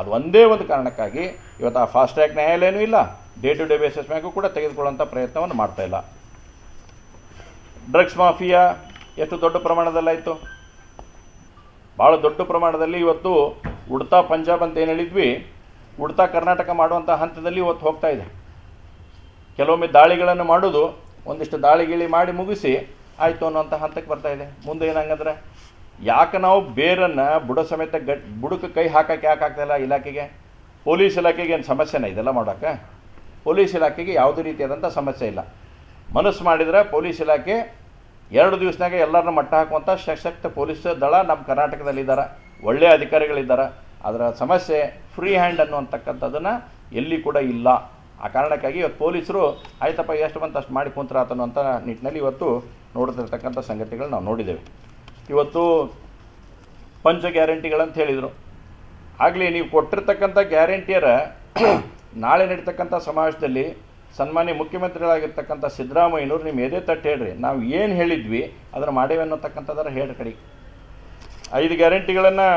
ಅದು ಒಂದೇ ಒಂದು ಕಾರಣಕ್ಕಾಗಿ ಇವತ್ತು ಆ ಫಾಸ್ಟ್ ಟ್ರ್ಯಾಕ್ ನ್ಯಾಯಾಲಯನೂ ಇಲ್ಲ. ಡೇ ಟು ಡೇ ಬೇಸಿಸ್ ಮ್ಯಾಗೂ ಕೂಡ ತೆಗೆದುಕೊಳ್ಳುವಂಥ ಪ್ರಯತ್ನವನ್ನು ಮಾಡ್ತಾ ಇಲ್ಲ. ಡ್ರಗ್ಸ್ ಮಾಫಿಯಾ ಎಷ್ಟು ದೊಡ್ಡ ಪ್ರಮಾಣದಲ್ಲಾಯಿತು? ಭಾಳ ದೊಡ್ಡ ಪ್ರಮಾಣದಲ್ಲಿ ಇವತ್ತು ಉಡ್ತಾ ಪಂಜಾಬ್ ಅಂತ ಏನು ಹೇಳಿದ್ವಿ? ಉಡ್ತಾ ಕರ್ನಾಟಕ ಮಾಡುವಂಥ ಹಂತದಲ್ಲಿ ಇವತ್ತು ಹೋಗ್ತಾ ಇದೆ. ಕೆಲವೊಮ್ಮೆ ದಾಳಿಗಳನ್ನು ಮಾಡೋದು ಒಂದಿಷ್ಟು ದಾಳಿ ಗಿಳಿ ಮಾಡಿ ಮುಗಿಸಿ ಆಯಿತು ಅನ್ನೋಂಥ ಹಂತಕ್ಕೆ ಬರ್ತಾ ಇದೆ. ಮುಂದೆ ಏನಂಗಂದ್ರೆ, ಯಾಕೆ ನಾವು ಬೇರನ್ನು ಬುಡ ಸಮೇತ ಗಟ್ ಬುಡಕ್ಕೆ ಕೈ ಹಾಕಕ್ಕೆ ಯಾಕೆ ಆಗ್ತಾಯಿಲ್ಲ ಇಲಾಖೆಗೆ? ಪೊಲೀಸ್ ಇಲಾಖೆಗೆ ಏನು ಸಮಸ್ಯೆನ ಇದೆಲ್ಲ ಮಾಡೋಕ್ಕೆ ಪೊಲೀಸ್ ಇಲಾಖೆಗೆ ಯಾವುದೇ ರೀತಿಯಾದಂಥ ಸಮಸ್ಯೆ ಇಲ್ಲ. ಮನಸ್ಸು ಮಾಡಿದರೆ ಪೊಲೀಸ್ ಇಲಾಖೆ ಎರಡು ದಿವಸನಾಗೆ ಎಲ್ಲರನ್ನ ಮಟ್ಟ ಹಾಕುವಂಥ ಸಶಕ್ತ ಪೊಲೀಸ್ ದಳ ನಮ್ಮ ಕರ್ನಾಟಕದಲ್ಲಿದ್ದಾರೆ. ಒಳ್ಳೆಯ ಅಧಿಕಾರಿಗಳಿದ್ದಾರೆ. ಅದರ ಸಮಸ್ಯೆ ಫ್ರೀ ಹ್ಯಾಂಡ್ ಅನ್ನುವಂಥಕ್ಕಂಥದ್ದನ್ನು ಎಲ್ಲಿ ಕೂಡ ಇಲ್ಲ. ಆ ಕಾರಣಕ್ಕಾಗಿ ಇವತ್ತು ಪೊಲೀಸರು, ಆಯ್ತಪ್ಪ, ಎಷ್ಟು ಬಂತು ಅಷ್ಟು ಮಾಡಿ ಕುಂತ್ರಾತ ಅಂತ ನಿಟ್ಟಿನಲ್ಲಿ ಇವತ್ತು ನೋಡ್ತಿರ್ತಕ್ಕಂಥ ಸಂಗತಿಗಳು ನಾವು ನೋಡಿದ್ದೇವೆ. ಇವತ್ತು ಪಂಚ ಗ್ಯಾರಂಟಿಗಳಂತ ಹೇಳಿದರು. ಆಗಲಿ, ನೀವು ಕೊಟ್ಟಿರ್ತಕ್ಕಂಥ ಗ್ಯಾರಂಟಿಯರ ನಾಳೆ ನಡೀತಕ್ಕಂಥ ಸಮಾವೇಶದಲ್ಲಿ ಸನ್ಮಾನ್ಯ ಮುಖ್ಯಮಂತ್ರಿಗಳಾಗಿರ್ತಕ್ಕಂಥ ಸಿದ್ದರಾಮಯ್ಯನವ್ರು ನಿಮ್ಮ ಎದೆ ತಟ್ಟು ಹೇಳ್ರಿ. ನಾವು ಏನು ಹೇಳಿದ್ವಿ, ಅದನ್ನು ಮಾಡೇವೆ ಅನ್ನೋತಕ್ಕಂಥದ್ದರ ಹೇಳ್ರಿ ಕಡೆ. ಐದು ಗ್ಯಾರಂಟಿಗಳನ್ನು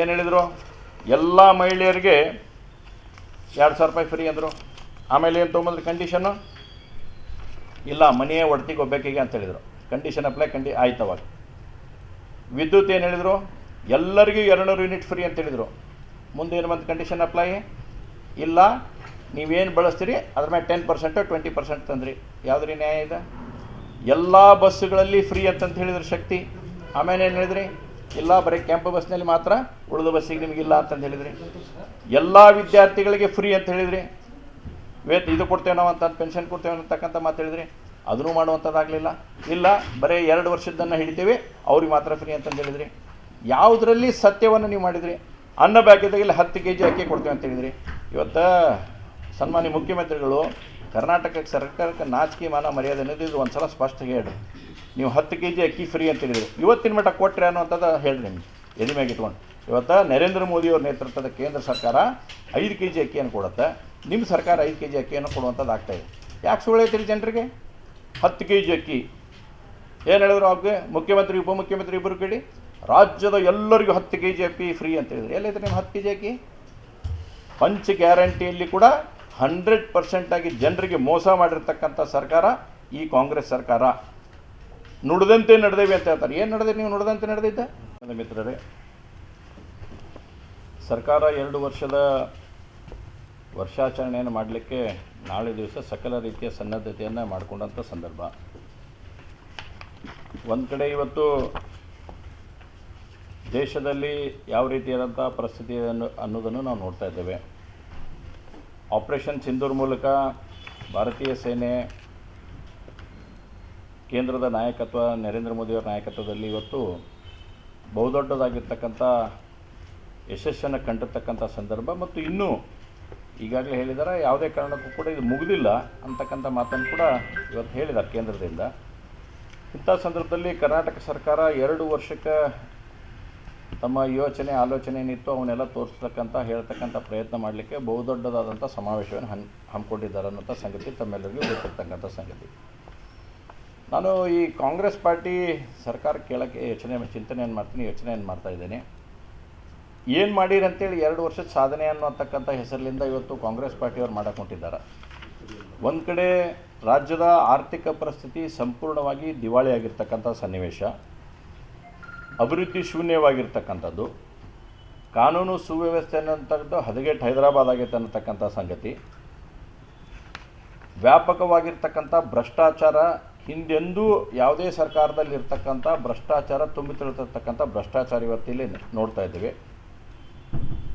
ಏನು ಹೇಳಿದರು? ಎಲ್ಲ ಮಹಿಳೆಯರಿಗೆ ಎರಡು ಸಾವಿರ ರೂಪಾಯಿ ಫ್ರೀ ಅಂದರು. ಆಮೇಲೆ ಏನು ತೊಗೊಂಬಂದ್ರೆ ಕಂಡೀಷನ್ನು ಇಲ್ಲ, ಮನೆಯೇ ಒಡ್ತಿಗೆ ಒಬ್ಬಾಕಿಗೆ ಅಂತ ಹೇಳಿದರು. ಕಂಡೀಷನ್ ಅಪ್ಲೈ ಕಂಡಿ ಆಯ್ತು ಅವಾಗ. ವಿದ್ಯುತ್ ಏನು ಹೇಳಿದರು? ಎಲ್ಲರಿಗೂ ಎರಡುನೂರು ಯೂನಿಟ್ ಫ್ರೀ ಅಂತ ಹೇಳಿದರು. ಮುಂದೆ ಏನು ಬಂತು? ಕಂಡೀಷನ್ ಅಪ್ಲೈ ಇಲ್ಲ, ನೀವೇನು ಬಳಸ್ತೀರಿ? ಅದ್ರ ಮೇಲೆ ಟೆನ್ ಪರ್ಸೆಂಟು ಟ್ವೆಂಟಿ ಪರ್ಸೆಂಟ್ ತಂದ್ರಿ. ಯಾವುದ್ರಿ ನ್ಯಾಯ ಇದೆ? ಎಲ್ಲ ಬಸ್ಸುಗಳಲ್ಲಿ ಫ್ರೀ ಅಂತಂತ ಹೇಳಿದ್ರು ಶಕ್ತಿ. ಆಮೇಲೆ ಏನು ಹೇಳಿದ್ರಿ? ಇಲ್ಲ, ಬರೀ ಕೆಂಪು ಬಸ್ನಲ್ಲಿ ಮಾತ್ರ ಉಳಿದ ಬಸ್ಸಿಗೆ ನಿಮಗಿಲ್ಲ ಅಂತಂದು ಹೇಳಿದ್ರಿ. ಎಲ್ಲ ವಿದ್ಯಾರ್ಥಿಗಳಿಗೆ ಫ್ರೀ ಅಂತ ಹೇಳಿದ್ರಿ. ವೇತ್ ಇದು ಕೊಡ್ತೇವೆ ನಾವು ಅಂತ ಪೆನ್ಷನ್ ಕೊಡ್ತೇವೆ ಅಂತಕ್ಕಂಥ ಮಾತು ಹೇಳಿದ್ರಿ. ಅದನ್ನು ಮಾಡುವಂಥದ್ದಾಗಲಿಲ್ಲ. ಇಲ್ಲ, ಬರೀ ಎರಡು ವರ್ಷದ್ದನ್ನು ಹಿಡಿತೇವೆ, ಅವ್ರಿಗೆ ಮಾತ್ರ ಫ್ರೀ ಅಂತಂದು ಹೇಳಿದ್ರಿ. ಯಾವುದರಲ್ಲಿ ಸತ್ಯವನ್ನು ನೀವು ಮಾಡಿದ್ರಿ? ಅನ್ನ ಇಲ್ಲಿ ಹತ್ತು ಕೆ ಜಿ ಅಕ್ಕಿ ಕೊಡ್ತೇವೆ ಅಂತ ಹೇಳಿದ್ರಿ. ಇವತ್ತು ಸನ್ಮಾನ್ಯ ಮುಖ್ಯಮಂತ್ರಿಗಳು ಕರ್ನಾಟಕಕ್ಕೆ ಸರ್ಕಾರಕ್ಕೆ ನಾಚಿಕೆ ಮಾನ ಮರ್ಯಾದೆ ಅನ್ನೋದು ಇದು ಒಂದು ಸಲ ಸ್ಪಷ್ಟ ಹೇಳಿರಿ. ನೀವು ಹತ್ತು ಕೆ ಜಿ ಅಕ್ಕಿ ಫ್ರೀ ಅಂತ ಹೇಳಿದ್ರಿ. ಇವತ್ತಿನ ಮಟ್ಟ ಕೊಟ್ಟರೆ ಅನ್ನೋಂಥದ್ದು ಹೇಳ್ರಿ ನಿಮ್ಗೆ. ಎದೆ ಇಟ್ಕೊಂಡು. ಇವತ್ತು ನರೇಂದ್ರ ಮೋದಿಯವ್ರ ನೇತೃತ್ವದ ಕೇಂದ್ರ ಸರ್ಕಾರ ಐದು ಕೆ ಜಿ ಅಕ್ಕಿಯನ್ನು ಕೊಡುತ್ತೆ. ನಿಮ್ಮ ಸರ್ಕಾರ ಐದು ಕೆ ಜಿ ಅಕ್ಕಿಯನ್ನು ಕೊಡುವಂಥದ್ದು ಆಗ್ತಾಯಿದೆ ಯಾಕೆ ಸುಳ್ಳು ಹೇಳ್ತೀರಿ ಜನರಿಗೆ? ಹತ್ತು ಕೆ ಜಿ ಅಕ್ಕಿ. ಏನು ಹೇಳಿದ್ರು ಅವ್ರಿಗೆ ಮುಖ್ಯಮಂತ್ರಿ, ಉಪಮುಖ್ಯಮಂತ್ರಿ ಇಬ್ಬರು ಕೇಳಿ, ರಾಜ್ಯದ ಎಲ್ಲರಿಗೂ ಹತ್ತು ಕೆ ಜಿ ಅಕ್ಕಿ ಫ್ರೀ ಅಂತ ಹೇಳಿದ್ರು. ಎಲ್ಲೈತೆ ನಿಮ್ಮ ಹತ್ತು ಕೆ ಜಿ ಅಕ್ಕಿ? ಪಂಚ ಗ್ಯಾರಂಟಿಯಲ್ಲಿ ಕೂಡ ಹಂಡ್ರೆಡ್ ಪರ್ಸೆಂಟಾಗಿ ಜನರಿಗೆ ಮೋಸ ಮಾಡಿರ್ತಕ್ಕಂಥ ಸರ್ಕಾರ ಈ ಕಾಂಗ್ರೆಸ್ ಸರ್ಕಾರ. ನುಡಿದಂತೆ ನಡೆದೇವೆ ಅಂತ ಹೇಳ್ತಾರೆ. ಏನು ನಡೆದೆ ನೀವು ನುಡಿದಂತೆ ನಡೆದಿದ್ದೆ? ನನ್ನ ಮಿತ್ರರೇ, ಸರ್ಕಾರ ಎರಡು ವರ್ಷದ ವರ್ಷಾಚರಣೆಯನ್ನು ಮಾಡಲಿಕ್ಕೆ ನಾಳೆ ದಿವಸ ಸಕಲ ರೀತಿಯ ಸನ್ನದ್ಧತೆಯನ್ನು ಮಾಡಿಕೊಂಡಂಥ ಸಂದರ್ಭ. ಒಂದು ಕಡೆ ಇವತ್ತು ದೇಶದಲ್ಲಿ ಯಾವ ರೀತಿಯಾದಂಥ ಪರಿಸ್ಥಿತಿ ಅನ್ನು ಅನ್ನೋದನ್ನು ನಾವು ನೋಡ್ತಾ ಇದ್ದೇವೆ. ಆಪರೇಷನ್ ಸಿಂಧೂರ್ ಮೂಲಕ ಭಾರತೀಯ ಸೇನೆ ಕೇಂದ್ರದ ನಾಯಕತ್ವ, ನರೇಂದ್ರ ಮೋದಿಯವರ ನಾಯಕತ್ವದಲ್ಲಿ ಇವತ್ತು ಬಹುದೊಡ್ಡದಾಗಿರ್ತಕ್ಕಂಥ ಯಶಸ್ಸನ್ನು ಕಂಡಿರ್ತಕ್ಕಂಥ ಸಂದರ್ಭ ಮತ್ತು ಇನ್ನೂ ಈಗಾಗಲೇ ಹೇಳಿದ್ದಾರೆ ಯಾವುದೇ ಕಾರಣಕ್ಕೂ ಕೂಡ ಇದು ಮುಗಿದಿಲ್ಲ ಅಂತಕ್ಕಂಥ ಮಾತನ್ನು ಕೂಡ ಇವತ್ತು ಹೇಳಿದ್ದಾರೆ ಕೇಂದ್ರದಿಂದ. ಇಂಥ ಸಂದರ್ಭದಲ್ಲಿ ಕರ್ನಾಟಕ ಸರ್ಕಾರ ಎರಡು ವರ್ಷಕ್ಕೆ ತಮ್ಮ ಯೋಚನೆ, ಆಲೋಚನೆ ಏನಿತ್ತು ಅವನ್ನೆಲ್ಲ ತೋರಿಸ್ತಕ್ಕಂಥ, ಹೇಳ್ತಕ್ಕಂಥ ಪ್ರಯತ್ನ ಮಾಡಲಿಕ್ಕೆ ಬಹುದೊಡ್ಡದಾದಂಥ ಸಮಾವೇಶವನ್ನು ಹನ್ ಹಮ್ಮಿಕೊಂಡಿದ್ದಾರೆ ಅನ್ನೋಂಥ ಸಂಗತಿ ತಮ್ಮೆಲ್ಲರಿಗೂ ಗೊತ್ತಿರ್ತಕ್ಕಂಥ ಸಂಗತಿ. ನಾನು ಈ ಕಾಂಗ್ರೆಸ್ ಪಾರ್ಟಿ ಸರ್ಕಾರ ಕೇಳೋಕ್ಕೆ ಯೋಚನೆ ಚಿಂತನೆಯನ್ನು ಮಾಡ್ತೀನಿ, ಯೋಚನೆಯನ್ನು ಮಾಡ್ತಾ ಇದ್ದೇನೆ. ಏನು ಮಾಡೀರಿ ಅಂತೇಳಿ ಎರಡು ವರ್ಷದ ಸಾಧನೆ ಅನ್ನೋತಕ್ಕಂಥ ಹೆಸರಿನಿಂದ ಇವತ್ತು ಕಾಂಗ್ರೆಸ್ ಪಾರ್ಟಿಯವ್ರು ಮಾಡಕ್ಕೆ ಹೊಂಟಿದ್ದಾರೆ. ಒಂದು ಕಡೆ ರಾಜ್ಯದ ಆರ್ಥಿಕ ಪರಿಸ್ಥಿತಿ ಸಂಪೂರ್ಣವಾಗಿ ದಿವಾಳಿಯಾಗಿರ್ತಕ್ಕಂಥ ಸನ್ನಿವೇಶ. ಅಭಿವೃದ್ಧಿ ಶೂನ್ಯವಾಗಿರ್ತಕ್ಕಂಥದ್ದು, ಕಾನೂನು ಸುವ್ಯವಸ್ಥೆ ಅನ್ನೋಂಥದ್ದು ಹದಗೆಟ್ ಹೈದರಾಬಾದ್ ಆಗೈತೆ ಅನ್ನತಕ್ಕಂಥ ಸಂಗತಿ, ವ್ಯಾಪಕವಾಗಿರ್ತಕ್ಕಂಥ ಭ್ರಷ್ಟಾಚಾರ, ಹಿಂದೆಂದೂ ಯಾವುದೇ ಸರ್ಕಾರದಲ್ಲಿ ಇರ್ತಕ್ಕಂಥ ಭ್ರಷ್ಟಾಚಾರ ತುಂಬಿ ತುಳಿತಿರ್ತಕ್ಕಂಥ ಭ್ರಷ್ಟಾಚಾರ ಇವತ್ತಿಲ್ಲಿ ನೋಡ್ತಾ ಇದ್ದೀವಿ.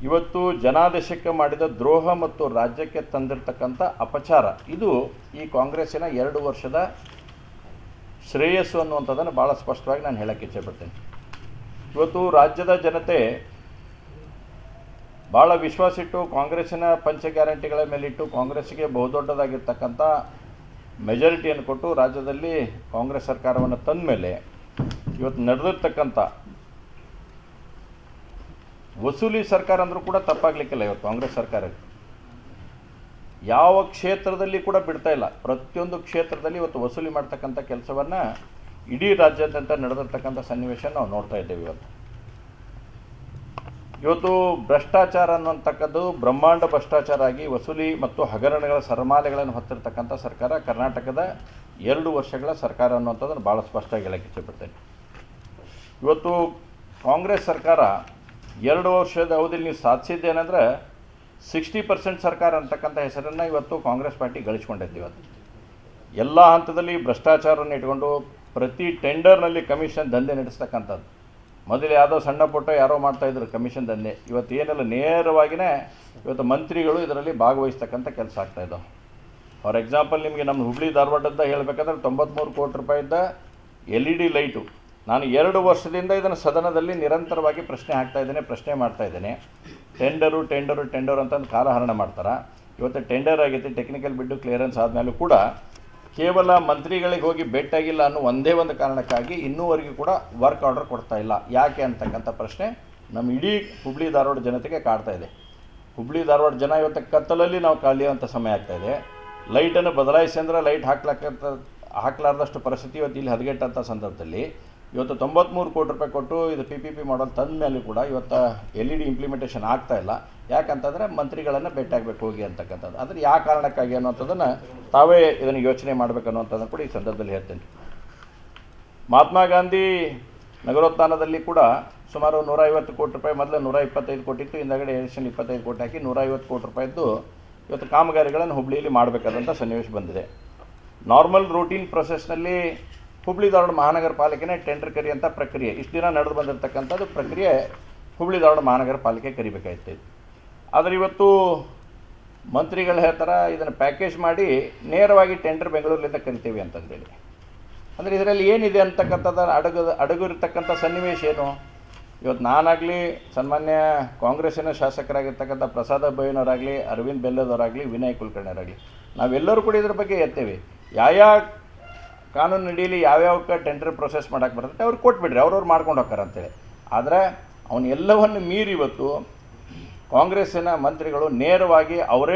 ಇವತ್ತು ಜನಾದೇಶಕ್ಕೆ ಮಾಡಿದ ದ್ರೋಹ ಮತ್ತು ರಾಜ್ಯಕ್ಕೆ ತಂದಿರತಕ್ಕಂಥ ಅಪಚಾರ, ಇದು ಈ ಕಾಂಗ್ರೆಸ್ಸಿನ ಎರಡು ವರ್ಷದ ಶ್ರೇಯಸ್ಸು ಅನ್ನುವಂಥದ್ದನ್ನು ಭಾಳ ಸ್ಪಷ್ಟವಾಗಿ ನಾನು ಹೇಳಕ್ಕೆ ಇಚ್ಛೆಪಡ್ತೇನೆ ಇವತ್ತು ರಾಜ್ಯದ ಜನತೆ ಭಾಳ ವಿಶ್ವಾಸಿಟ್ಟು, ಕಾಂಗ್ರೆಸ್ಸಿನ ಪಂಚ ಗ್ಯಾರಂಟಿಗಳ ಮೇಲಿಟ್ಟು ಕಾಂಗ್ರೆಸ್ಗೆ ಬಹುದೊಡ್ಡದಾಗಿರ್ತಕ್ಕಂಥ ಮೆಜಾರಿಟಿಯನ್ನು ಕೊಟ್ಟು ರಾಜ್ಯದಲ್ಲಿ ಕಾಂಗ್ರೆಸ್ ಸರ್ಕಾರವನ್ನು ತಂದ ಮೇಲೆ ಇವತ್ತು ನಡೆದಿರ್ತಕ್ಕಂಥ ವಸೂಲಿ ಸರ್ಕಾರ ಅಂದರೂ ಕೂಡ ತಪ್ಪಾಗಲಿಕ್ಕಿಲ್ಲ ಇವತ್ತು ಕಾಂಗ್ರೆಸ್ ಸರ್ಕಾರಕ್ಕೆ. ಯಾವ ಕ್ಷೇತ್ರದಲ್ಲಿ ಕೂಡ ಬಿಡ್ತಾ ಇಲ್ಲ. ಪ್ರತಿಯೊಂದು ಕ್ಷೇತ್ರದಲ್ಲಿ ಇವತ್ತು ವಸೂಲಿ ಮಾಡ್ತಕ್ಕಂಥ ಕೆಲಸವನ್ನು ಇಡೀ ರಾಜ್ಯಾದ್ಯಂತ ನಡೆದಿರ್ತಕ್ಕಂಥ ಸನ್ನಿವೇಶ ನಾವು ನೋಡ್ತಾ ಇದ್ದೇವೆ ಇವತ್ತು. ಇವತ್ತು ಭ್ರಷ್ಟಾಚಾರ ಅನ್ನುವಂಥಕ್ಕದ್ದು ಬ್ರಹ್ಮಾಂಡ ಭ್ರಷ್ಟಾಚಾರ ಆಗಿ ವಸೂಲಿ ಮತ್ತು ಹಗರಣಗಳ ಸರಮಾಲೆಗಳನ್ನು ಹೊತ್ತಿರತಕ್ಕಂಥ ಸರ್ಕಾರ, ಕರ್ನಾಟಕದ ಎರಡು ವರ್ಷಗಳ ಸರ್ಕಾರ ಅನ್ನುವಂಥದ್ದನ್ನು ಭಾಳ ಸ್ಪಷ್ಟವಾಗಿ ಹೇಳಕ್ಕೆ ಇಚ್ಛೆಪಡ್ತೇನೆ. ಇವತ್ತು ಕಾಂಗ್ರೆಸ್ ಸರ್ಕಾರ ಎರಡು ವರ್ಷದ ಅವಧಿಯಲ್ಲಿ ನೀವು ಸಾಧಿಸಿದ್ದೇನೆಂದ್ರೆ ಸಿಕ್ಸ್ಟಿ ಪರ್ಸೆಂಟ್ ಸರ್ಕಾರ ಅಂತಕ್ಕಂಥ ಹೆಸರನ್ನು ಇವತ್ತು ಕಾಂಗ್ರೆಸ್ ಪಾರ್ಟಿ ಗಳಿಸ್ಕೊಂಡಿದ್ದೀವಿ ಇವತ್ತು. ಎಲ್ಲ ಹಂತದಲ್ಲಿ ಭ್ರಷ್ಟಾಚಾರವನ್ನು ಇಟ್ಕೊಂಡು ಪ್ರತಿ ಟೆಂಡರ್ನಲ್ಲಿ ಕಮಿಷನ್ ದಂಧೆ ನಡೆಸ್ತಕ್ಕಂಥದ್ದು. ಮೊದಲು ಯಾವುದೋ ಸಣ್ಣ ಪುಟ್ಟ ಯಾರೋ ಮಾಡ್ತಾಯಿದ್ರು ಕಮಿಷನ್ ದಂಧೆ. ಇವತ್ತು ಏನೆಲ್ಲ ನೇರವಾಗಿಯೇ ಇವತ್ತು ಮಂತ್ರಿಗಳು ಇದರಲ್ಲಿ ಭಾಗವಹಿಸ್ತಕ್ಕಂಥ ಕೆಲಸ ಆಗ್ತಾ ಇದ್ದಾವೆ ಫಾರ್ ಎಕ್ಸಾಂಪಲ್ ನಿಮಗೆ ನಮ್ಮ ಹುಬ್ಳಿ ಧಾರವಾಡದ ಹೇಳಬೇಕಂದ್ರೆ ತೊಂಬತ್ತ್ಮೂರು ಕೋಟಿ ರೂಪಾಯಿದ್ದ ಎಲ್ ಇ ಡಿ ಲೈಟು. ನಾನು ಎರಡು ವರ್ಷದಿಂದ ಇದನ್ನು ಸದನದಲ್ಲಿ ನಿರಂತರವಾಗಿ ಪ್ರಶ್ನೆ ಹಾಕ್ತಾ ಇದ್ದೇನೆ, ಪ್ರಶ್ನೆ ಮಾಡ್ತಾ ಇದ್ದೇನೆ. ಟೆಂಡರು ಟೆಂಡರು ಟೆಂಡರು ಅಂತಂದು ಕಾಲಹರಣ ಮಾಡ್ತಾರೆ? ಇವತ್ತು ಟೆಂಡರ್ ಆಗೈತೆ, ಟೆಕ್ನಿಕಲ್ ಬಿಡ್ಡು ಕ್ಲಿಯರೆನ್ಸ್ ಆದಮೇಲೂ ಕೂಡ ಕೇವಲ ಮಂತ್ರಿಗಳಿಗೆ ಹೋಗಿ ಭೇಟಿಯಾಗಿಲ್ಲ ಅನ್ನೋ ಒಂದೇ ಒಂದು ಕಾರಣಕ್ಕಾಗಿ ಇನ್ನೂವರೆಗೂ ಕೂಡ ವರ್ಕ್ ಆರ್ಡರ್ ಕೊಡ್ತಾ ಇಲ್ಲ. ಯಾಕೆ ಅಂತಕ್ಕಂಥ ಪ್ರಶ್ನೆ ನಮ್ಮ ಇಡೀ ಹುಬ್ಳಿ ಧಾರವಾಡ ಜನತೆಗೆ ಕಾಡ್ತಾ ಇದೆ. ಹುಬ್ಳಿ ಧಾರವಾಡ ಜನ ಇವತ್ತು ಕತ್ತಲಲ್ಲಿ ನಾವು ಕಳೆಯುವಂಥ ಸಮಯ ಆಗ್ತಾ ಇದೆ. ಲೈಟನ್ನು ಬದಲಾಯಿಸಿ ಅಂದ್ರೆ ಲೈಟ್ ಹಾಕ್ಲಕ್ಕಂಥ ಹಾಕ್ಲಾರ್ದಷ್ಟು ಪರಿಸ್ಥಿತಿ ಇವತ್ತು ಇಲ್ಲಿ ಹದಗೆಟ್ಟಂಥ ಸಂದರ್ಭದಲ್ಲಿ. ಇವತ್ತು ತೊಂಬತ್ತ್ಮೂರು ಕೋಟಿ ರೂಪಾಯಿ ಕೊಟ್ಟು ಇದು ಪಿ ಪಿ ಪಿ ಮಾಡಲ್ ತಂದ ಮೇಲೂ ಕೂಡ ಇವತ್ತು ಎಲ್ ಇ ಡಿ ಇಂಪ್ಲಿಮೆಂಟೇಷನ್ ಆಗ್ತಾ ಇಲ್ಲ. ಯಾಕಂತಂದರೆ ಮಂತ್ರಿಗಳನ್ನು ಭೇಟಿಯಾಗಬೇಕು ಹೋಗಿ ಅಂತಕ್ಕಂಥದ್ದು. ಅಂದರೆ ಯಾವ ಕಾರಣಕ್ಕಾಗಿ ಅನ್ನೋಂಥದ್ದನ್ನು ತಾವೇ ಇದನ್ನು ಯೋಚನೆ ಮಾಡಬೇಕು ಅನ್ನೋಂಥದ್ದು ಕೂಡ ಈ ಸಂದರ್ಭದಲ್ಲಿ ಹೇಳ್ತೇನೆ. ಮಹಾತ್ಮ ಗಾಂಧಿ ನಗರೋತ್ಥಾನದಲ್ಲಿ ಕೂಡ ಸುಮಾರು ನೂರ ಐವತ್ತು ಕೋಟಿ ರೂಪಾಯಿ, ಮೊದಲು ನೂರ ಇಪ್ಪತ್ತೈದು ಕೋಟಿ ಇತ್ತು, ಹಿಂದಗಡೆ ಎಡಿಷನ್ ಇಪ್ಪತ್ತೈದು ಕೋಟಿ ಹಾಕಿ ನೂರ ಐವತ್ತು ಕೋಟಿ ರೂಪಾಯಿದ್ದು ಇವತ್ತು ಕಾಮಗಾರಿಗಳನ್ನು ಹುಬ್ಳಿಯಲ್ಲಿ ಮಾಡಬೇಕಾದಂಥ ಸನ್ನಿವೇಶ ಬಂದಿದೆ. ನಾರ್ಮಲ್ ರೂಟೀನ್ ಪ್ರೊಸೆಸ್ನಲ್ಲಿ ಹುಬ್ಳಿ ಧಾರವಾಡ ಮಹಾನಗರ ಪಾಲಿಕೆನೇ ಟೆಂಡರ್ ಕರೆಯುವಂಥ ಪ್ರಕ್ರಿಯೆ. ಇಷ್ಟು ದಿನ ನಡೆದು ಬಂದಿರತಕ್ಕಂಥದ್ದು ಪ್ರಕ್ರಿಯೆ ಹುಬ್ಳಿ ಧಾರವಾಡ ಮಹಾನಗರ ಪಾಲಿಕೆ ಕರಿಬೇಕಾಯ್ತು. ಆದರೆ ಇವತ್ತು ಮಂತ್ರಿಗಳು ಹೇಳ್ತಾರೆ, ಇದನ್ನು ಪ್ಯಾಕೇಜ್ ಮಾಡಿ ನೇರವಾಗಿ ಟೆಂಡರ್ ಬೆಂಗಳೂರಿಂದ ಕರಿತೀವಿ ಅಂತಂದೇಳಿ ಅಂದರೆ ಇದರಲ್ಲಿ ಏನಿದೆ ಅಂತಕ್ಕಂಥದ್ದು ಅಡಗು ಅಡಗು ಇರತಕ್ಕಂಥ ಸನ್ನಿವೇಶ ಏನು? ಇವತ್ತು ನಾನಾಗಲಿ ಸನ್ಮಾನ್ಯ ಕಾಂಗ್ರೆಸ್ಸಿನ ಶಾಸಕರಾಗಿರ್ತಕ್ಕಂಥ ಪ್ರಸಾದ ಬೈನವರಾಗಲಿ ಅರವಿಂದ್ ಬೆಲ್ಲದವರಾಗಲಿ, ವಿನಯ್ ಕುಲಕರ್ಣಿಯವರಾಗಲಿ, ನಾವೆಲ್ಲರೂ ಕೂಡ ಇದ್ರ ಬಗ್ಗೆ ಎತ್ತೇವೆ. ಯಾವ ಕಾನೂನು ನಡೀಲಿ ಯಾವ್ಯಾವ ಟೆಂಡರ್ ಪ್ರೊಸೆಸ್ ಮಾಡೋಕ್ಕೆ ಬರ್ತೈತೆ, ಅವ್ರು ಕೊಟ್ಬಿಡ್ರಿ, ಅವ್ರವ್ರು ಮಾಡ್ಕೊಂಡು ಹೋಗ್ತಾರೆ ಅಂತೇಳಿ. ಆದರೆ ಅವನ್ನೆಲ್ಲವನ್ನು ಮೀರಿ ಇವತ್ತು ಕಾಂಗ್ರೆಸ್ಸಿನ ಮಂತ್ರಿಗಳು ನೇರವಾಗಿ ಅವರೇ